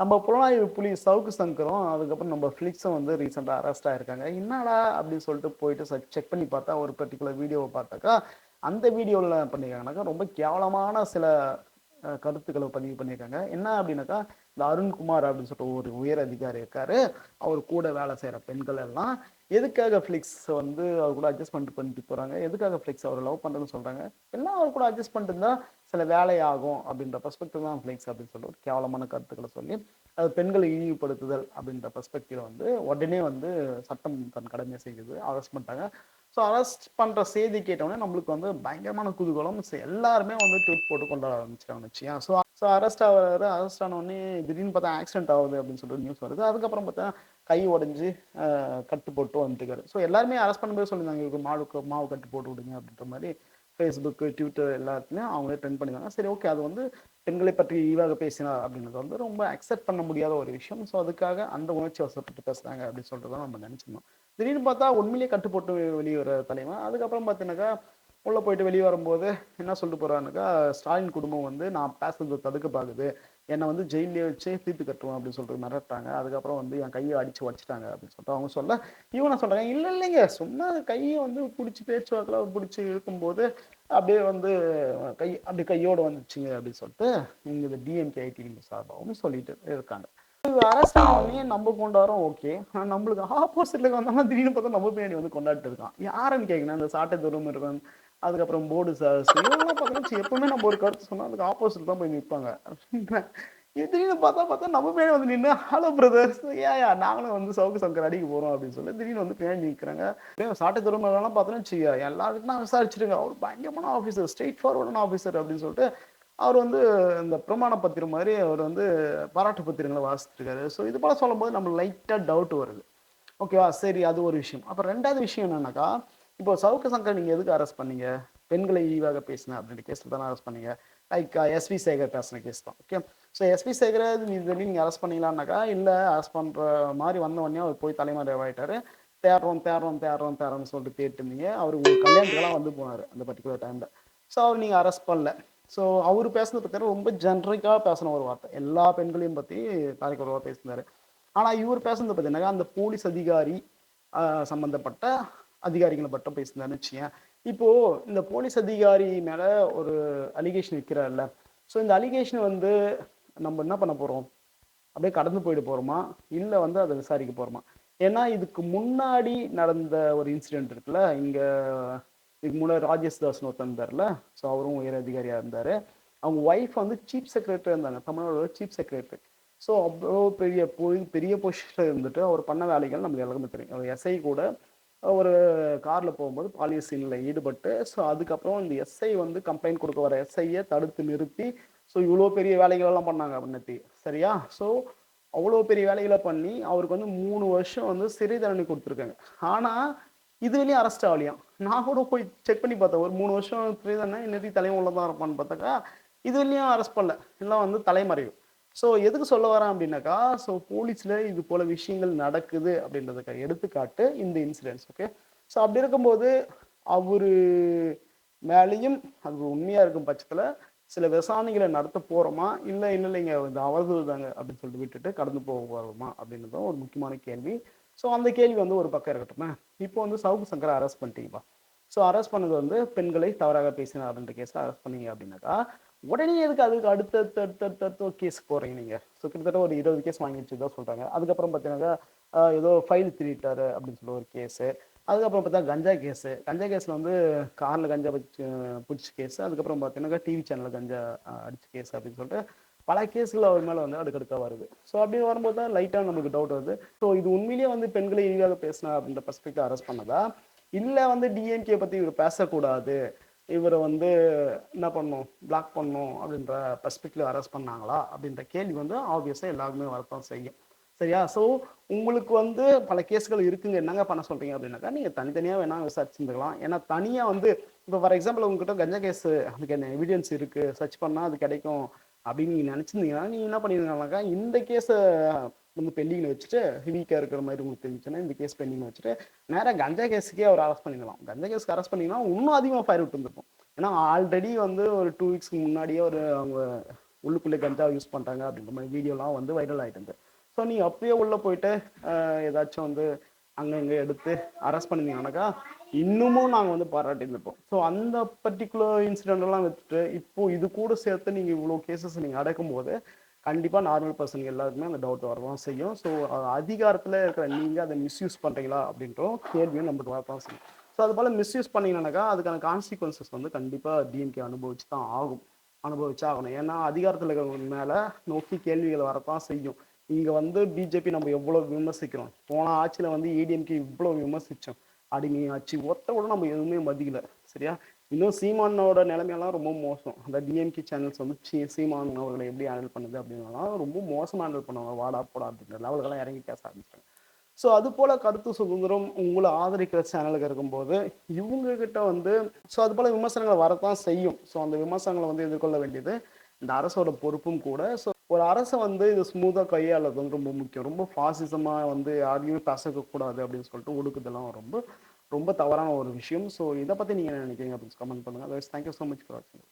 நம்ம புலனாய்வு புலி சவுக்கு சங்கரும் அதுக்கப்புறம் நம்ம ஃபிளிக்ஸும் வந்து ரீசெண்டாக அரெஸ்ட் ஆயிருக்காங்க. என்னடா அப்படின்னு சொல்லிட்டு போயிட்டு செக் பண்ணி பார்த்தா ஒரு பர்டிகுலர் வீடியோவை பார்த்தாக்கா அந்த வீடியோவில் பண்ணியிருக்காங்கனாக்கா ரொம்ப கேவலமான சில கருத்துக்களை பதிவு பண்ணியிருக்காங்க. என்ன அப்படின்னாக்கா இந்த அருண்குமார் அப்படின்னு சொல்லிட்டு ஒரு உயர் அதிகாரி இருக்காரு. அவர் கூட வேலை செய்கிற பெண்கள் எல்லாம் எதுக்காக ஃப்ளிக்ஸ் வந்து அவர் கூட அட்ஜஸ்ட் பண்ணிட்டு பண்ணிட்டு போகிறாங்க எதுக்காக ஃப்ளிக்ஸ் அவர் லவ் பண்ணுறதுன்னு சொல்கிறாங்க எல்லாம் அவர் கூட அட்ஜஸ்ட் பண்ணிட்டு இருந்தால் சில வேலை ஆகும் அப்படின்ற பெர்ஸ்பெக்டிவ் தான் ஃப்ளிக்ஸ் அப்படின்னு சொல்லிட்டு ஒரு கேவலமான கருத்துக்களை சொல்லி அது பெண்களை இழிவுபடுத்துதல் அப்படின்ற பெர்ஸ்பெக்டிவ் வந்து உடனே வந்து சட்டம் தன் கடமையை செய்யுது அரெஸ்ட் பண்ணிட்டாங்க. ஸோ அரெஸ்ட் பண்ணுற செய்தி கேட்டோடனே நம்மளுக்கு வந்து பயங்கரமான குதூகலம். எல்லாருமே வந்து ட்விட் போட்டு கொண்டாட ஆரம்பிச்சிட்டாங்க வச்சியா ஸோ ஸோ அரெஸ்ட் ஆகிறாரு. அரெஸ்ட் ஆன உடனே திடீர்னு பார்த்தா ஆக்சிடென்ட் ஆகுது அப்படின்னு சொல்லிட்டு நியூஸ் வருது. அதுக்கப்புறம் பார்த்தா கை உடஞ்சி கட்டு போட்டு வந்துருக்காரு ஸோ எல்லாருமே அரெஸ்ட் பண்ணும்போது சொல்லியிருந்தாங்க இவருக்கு மாவுக்கு மாவு கட்டு போட்டு விடுங்க அப்படின்ற மாதிரி ஃபேஸ்புக்கு ட்விட்டர் எல்லாத்துலேயும் அவங்களே ட்ரெண்ட் பண்ணியிருந்தாங்க சரி ஓகே அது வந்து பெண்களை பற்றி ஈவாக பேசினார் அப்படின்றது வந்து ரொம்ப அக்செப்ட் பண்ண முடியாத ஒரு விஷயம். ஸோ அதுக்காக அந்த உணர்ச்சி வசப்பட்டு பேசுகிறாங்க அப்படின்னு சொல்லிட்டு தான் நம்ம நினச்சிருந்தோம் திடீர்னு பார்த்தா உண்மையிலேயே கட்டு போட்டு வெளியே வர தலைவன் அதுக்கப்புறம் பார்த்தீங்கன்னாக்கா உள்ளே போயிட்டு வெளியே வரும்போது என்ன சொல்லிட்டு போகிறாருனாக்கா ஸ்டாலின் குடும்பம் வந்து நான் பேசுறது தடுக்க பார்க்குது என்னை வந்து ஜெயிலே வச்சு தீர்த்து கட்டுவோம் அப்படின்னு சொல்லிட்டு மிரட்டாங்க அதுக்கப்புறம் வந்து என் கையை அடிச்சு வச்சுட்டாங்க அப்படின்னு சொல்லிட்டு அவங்க சொல்ல இவனை சொல்றாங்க இல்லை இல்லைங்க. சும்மா கையை வந்து பிடிச்சி பேச்சுவாக்கில் பிடிச்சி இழுக்கும்போது அப்படியே வந்து கை அப்படி கையோடு வந்துச்சுங்க அப்படின்னு சொல்லிட்டு இங்கே இந்த டிஎம்கே ஐடி சார்பாகவும் சொல்லிட்டு இருக்காங்க. இது அரசாங்கமே நம்ம கொண்டாடுறோம் ஓகே. ஆனா நம்மளுக்கு ஆப்போசிட்ல வந்தோம்னா திடீர்னு பார்த்தா நம்ம பின்னாடி வந்து கொண்டாடிட்டு இருக்கான். யாருன்னு கேட்கணும் அந்த சாட்டை தூரம் இருக்கும் அதுக்கப்புறம் போர்டு சார்ஸ் இதெல்லாம் பார்த்தீங்கன்னா எப்பவுமே நம்ம ஒரு கருத்து சொன்னால் அதுக்கு ஆப்போசிட் தான் போய் நிற்பாங்க திடீர்னு பார்த்தா பார்த்தா நம்ம பேர் வந்து நின்று ஹலோ பிரதர்ஸ் ஏயா நாங்களும் வந்து சவுக்கு சங்கர் அடிக்க போகிறோம் அப்படின்னு சொல்லி திடீர்னு வந்து பின்னாடி நிற்கிறாங்க சாட்டை தூரம் எல்லாம் பார்த்தோன்னா எல்லாருக்கும் நான் விசாரிச்சிருங்க. அவர் பயங்கரமான ஆஃபீஸர் ஸ்ட்ரெயிட் ஃபார்வர்டான ஆஃபீஸர் அப்படின்னு சொல்லிட்டு அவர் வந்து இந்த பிரமாண பத்திரம் மாதிரி அவர் வந்து பாராட்டு பத்திரங்களை வாசிச்சிருக்காரு. ஸோ இது போல சொல்லும்போது நம்ம லைட்டாக டவுட் வருது. ஓகேவா சரி அது ஒரு விஷயம். அப்புறம் ரெண்டாவது விஷயம் என்னன்னாக்கா இப்போ சவுக்க சங்கர் நீங்கள் எதுக்கு அரெஸ்ட் பண்ணீங்க? பெண்களை இழிவாக பேசின அப்படின்ற கேஸில் தானே அரெஸ்ட் பண்ணீங்க? லைக் எஸ்வி சேகர் பேசின கேஸ் தான். ஓகே ஸோ எஸ்வி சேகரை இது நீங்கள் அரெஸ்ட் பண்ணீங்களான்னாக்கா இல்லை அரெஸ்ட் பண்ணுற மாதிரி வந்தவொடனே அவர் போய் தலைமறைவாயிட்டாரு தேடுறோம் தேடுறோம் தேடுறோம் தேடுறோம்னு சொல்லிட்டு தேடிட்டு இருந்தீங்க அவர் ஒரு கல்யாணத்துக்கெல்லாம் வந்து போனார் அந்த பர்டிகுலர் டைமில் ஸோ அவர் நீங்கள் அரெஸ்ட் பண்ணல. ஸோ அவர் பேசுனது பார்த்தீங்கன்னா ரொம்ப ஜென்ரிக்காக பேசின ஒரு வார்த்தை. எல்லா பெண்களையும் பற்றி காரைக்குறவாக பேசினார் ஆனால் இவர் பேசுனது பார்த்தீங்கன்னாக்கா அந்த போலீஸ் அதிகாரி சம்மந்தப்பட்ட அதிகாரிகளை மட்டும் பேசினாருன்னு வச்சுக்கேன் இப்போ இந்த போலீஸ் அதிகாரி மேல ஒரு அலிகேஷன் வைக்கிறார்ல ஸோ இந்த அலிகேஷன் வந்து நம்ம என்ன பண்ண போறோம்? அப்படியே கடந்து போயிட்டு போறோமா? இல்லை வந்து அதை விசாரிக்க போறோமா? ஏன்னா இதுக்கு முன்னாடி நடந்த ஒரு இன்சிடென்ட் இருக்குல்ல இங்க இதுக்கு முன்னாடி ராஜேஷ் தாஸ்னு ஒருத்தர் இருந்தார்ல ஸோ அவரும் உயர் அதிகாரியாக இருந்தார். அவங்க ஒய்ஃப் வந்து சீஃப் செக்ரட்டரி இருந்தாங்க தமிழ்நாடோட சீஃப் செக்ரட்டரி ஸோ அவ்வளோ பெரிய பெரிய பொசிஷனில் இருந்துட்டு அவர் பண்ண வேலைகள் நமக்கு எல்லாமே தெரியும். அவர் எஸ்ஐ கூட ஒரு காரில் போகும்போது பாலியசீனில் ஈடுபட்டு ஸோ அதுக்கப்புறம் இந்த எஸ்ஐ வந்து கம்ப்ளைண்ட் கொடுக்க வர எஸ்ஐயை தடுத்து நிறுத்தி ஸோ இவ்வளோ பெரிய வேலைகளெல்லாம் பண்ணாங்க முன்னத்தி சரியா? ஸோ அவ்வளோ பெரிய வேலைகளை பண்ணி அவருக்கு வந்து மூணு வருஷம் வந்து சிறை தண்டனை கொடுத்துருக்காங்க. ஆனால் இதுலேயும் அரெஸ்ட் ஆகலையாம். நான் கூட போய் செக் பண்ணி பார்த்தேன். ஒரு மூணு வருஷம் சிறை தண்டனை இன்னைக்கு தலைவன் உள்ள தான் இருப்பான்னு பார்த்தாக்கா இதுலேயும் அரெஸ்ட் பண்ணல. எல்லாம் வந்து தலைமறைவு. ஸோ எதுக்கு சொல்ல வரேன் அப்படின்னாக்கா ஸோ போலீஸில் இது போல விஷயங்கள் நடக்குது அப்படின்றதுக்கு எடுத்துக்காட்டு இந்த இன்சிடென்ட்ஸ் ஓகே ஸோ அப்படி இருக்கும்போது அவர் மேலேயும் அது உண்மையாக இருக்கும் பட்சத்தில் சில விசாரணைகளை நடத்த போகிறோமா இல்லை இல்லை இல்லைங்க இந்த அவதூறு தாங்க அப்படின்னு சொல்லிட்டு விட்டுட்டு கடந்து போக போகிறோமா அப்படின்றதும் ஒரு முக்கியமான கேள்வி. ஸோ அந்த கேள்வி வந்து ஒரு பக்கம் இருக்கட்டும். இப்போ வந்து சவுக்கு சங்கரை அரெஸ்ட் பண்ணிட்டீங்களா? ஸோ அரெஸ்ட் பண்ணது வந்து பெண்களை தவறாக பேசினார் அப்படின்ற கேஸில் அரெஸ்ட் பண்ணீங்க அப்படின்னாக்கா உடனே எதுக்கு அதுக்கு அடுத்த அடுத்த ஒரு கேஸ் போகிறீங்க நீங்கள் ஸோ கிட்டத்தட்ட ஒரு இருபது கேஸ் வாங்கி வச்சு தான் சொல்கிறாங்க அதுக்கப்புறம் பார்த்தீங்கன்னாக்கா ஏதோ ஃபைல் திருட்டாரு அப்படின்னு சொல்லி ஒரு கேஸு அதுக்கப்புறம் பார்த்தா கஞ்சா கேஸு கஞ்சா கேஸில் வந்து காரில் கஞ்சா வச்சு பிடிச்ச கேஸ் அதுக்கப்புறம் பார்த்தீங்கன்னாக்கா டிவி சேனலில் கஞ்சா அடிச்ச கேஸ் அப்படின்னு சொல்லிட்டு பல கேஸுகள் அவர் மேலே வந்து அடுக்கடுக்காக வருது. ஸோ அப்படி வரும்போது தான் லைட்டாக நமக்கு டவுட் வருது. ஸோ இது உண்மையிலேயே வந்து பெண்களை இழிவாக பேசினா அப்படின்ற பர்ஸ்பெக்டிவ் அரெஸ்ட் பண்ணதா? இல்லை வந்து டிஎம்கே பற்றி இவர் பேசக்கூடாது? இவரை வந்து என்ன பண்ணும்? பிளாக் பண்ணும் அப்படின்ற பர்ஸ்பெக்டிவ் அரெஸ்ட் பண்ணாங்களா? அப்படின்ற கேள்வி வந்து ஆப்வியஸாக எல்லாருமே வரத்தான் செய்யும். சரியா? ஸோ உங்களுக்கு வந்து பல கேஸ்கள் இருக்குங்க. என்னங்க பண்ண சொல்கிறீங்க அப்படின்னாக்கா நீங்கள் தனித்தனியாக வேணால் விசாரிச்சுருந்துக்கலாம். ஏன்னா தனியாக வந்து இப்போ ஃபார் எக்ஸாம்பிள் உங்ககிட்ட கஞ்சா கேஸ் அதுக்கு என்ன எவிடன்ஸ் இருக்குது சர்ச் பண்ணால் அது கிடைக்கும் அப்படின்னு நீங்கள் நினச்சிருந்தீங்கன்னா நீங்கள் என்ன பண்ணியிருந்தாங்கனாக்கா இந்த கேஸை வந்து பெண்டிங்கில் வச்சுட்டு வீக்காக இருக்கிற மாதிரி உங்களுக்கு தெரிஞ்சுன்னா இந்த கேஸ் பெண்டிங் வச்சுட்டு நேராக கஞ்சா கேஸுக்கே அவர் அரெஸ்ட் பண்ணிடலாம். கஞ்சா கேஸ்க்கு அரெஸ்ட் பண்ணிங்கன்னா இன்னும் அதிகமாக ஃபயர் விட்டு இருந்திருக்கும். ஏன்னா ஆல்ரெடி வந்து ஒரு டூ வீக்ஸ்க்கு முன்னாடியே ஒரு அவங்க உள்ளுக்குள்ளே கஞ்சா யூஸ் பண்ணுறாங்க அப்படின்ற மாதிரி வீடியோலாம் வந்து வைரல் ஆகிட்டு இருந்து. ஸோ நீங்கள் அப்பயே உள்ளே போயிட்டு ஏதாச்சும் வந்து அங்கங்கே எடுத்து அரெஸ்ட் பண்ணிருந்தீங்கன்னாக்கா இன்னமும் நாங்கள் வந்து பாராட்டி இருப்போம் ஸோ அந்த பர்டிகுலர் இன்சிடென்ட்லாம் வச்சுட்டு இப்போது இது கூட சேர்த்து நீங்கள் இவ்வளோ கேசஸ் நீங்கள் அடக்கும்போது கண்டிப்பாக நார்மல் பர்சன் எல்லாருக்குமே அந்த டவுட் வரதான் செய்யும். ஸோ அதிகாரத்தில் இருக்கிற நீங்கள் அதை மிஸ்யூஸ் பண்ணுறீங்களா அப்படின்றோம் கேள்வியும் நம்மளுக்கு வரதான் செய்யும். ஸோ அது போல் மிஸ்யூஸ் பண்ணீங்கன்னாக்கா அதுக்கான கான்சிக்வன்சஸ் வந்து கண்டிப்பாக டிஎம்கே அனுபவிச்சு தான் ஆகும். அனுபவிச்சு ஆகணும். ஏன்னா அதிகாரத்தில் இருக்கிறவங்க மேலே நோக்கி கேள்விகள் வரத்தான் செய்யும். இங்கே வந்து பிஜேபி நம்ம எவ்வளோ விமர்சிக்கிறோம்? போன ஆட்சியில் வந்து ஏடிஎம்கே இவ்வளோ விமர்சித்தோம் அடிமையாச்சு. ஆட்சி ஒத்த கூட நம்ம எதுவுமே மதிக்கல. சரியா? இன்னும் சீமானோட நிலைமையெல்லாம் ரொம்ப மோசம். அந்த டிஎம்கே சேனல்ஸ் வந்து சீ சீமான் அவர்களை எப்படி ஹேண்டில் பண்ணுது அப்படின்னாலாம் ரொம்ப மோசமாக ஹேண்டில் பண்ணுவாங்க. வாடா போடா அப்படின்ற லெவலுக்கெல்லாம் இறங்கி பேச ஆரம்பிச்சிட்டாங்க. ஸோ அது போல கருத்து சுதந்திரம் உங்களை ஆதரிக்கிற சேனலுக்கு இருக்கும்போது இவங்க கிட்ட வந்து ஸோ அது போல விமர்சனங்கள் வரத்தான் செய்யும். ஸோ அந்த விமர்சனங்களை வந்து எதிர்கொள்ள வேண்டியது இந்த அரசோட பொறுப்பும் கூட. ஸோ ஒரு அரசை வந்து இது ஸ்மூத்தாக கையாளுறது வந்து ரொம்ப முக்கியம். ரொம்ப ஃபாசிசமாக வந்து யாரையும் பேசக்கூடாது கூடாது அப்படின்னு சொல்லிட்டு ஒடுக்குதெல்லாம் ரொம்ப ரொம்ப தவறான ஒரு விஷயம். ஸோ இதை பற்றி நீங்கள் என்ன நினைக்கிறீங்க? அப்படின்னு கமெண்ட் பண்ணுங்கள் otherwise thank you so much for வாட்சிங்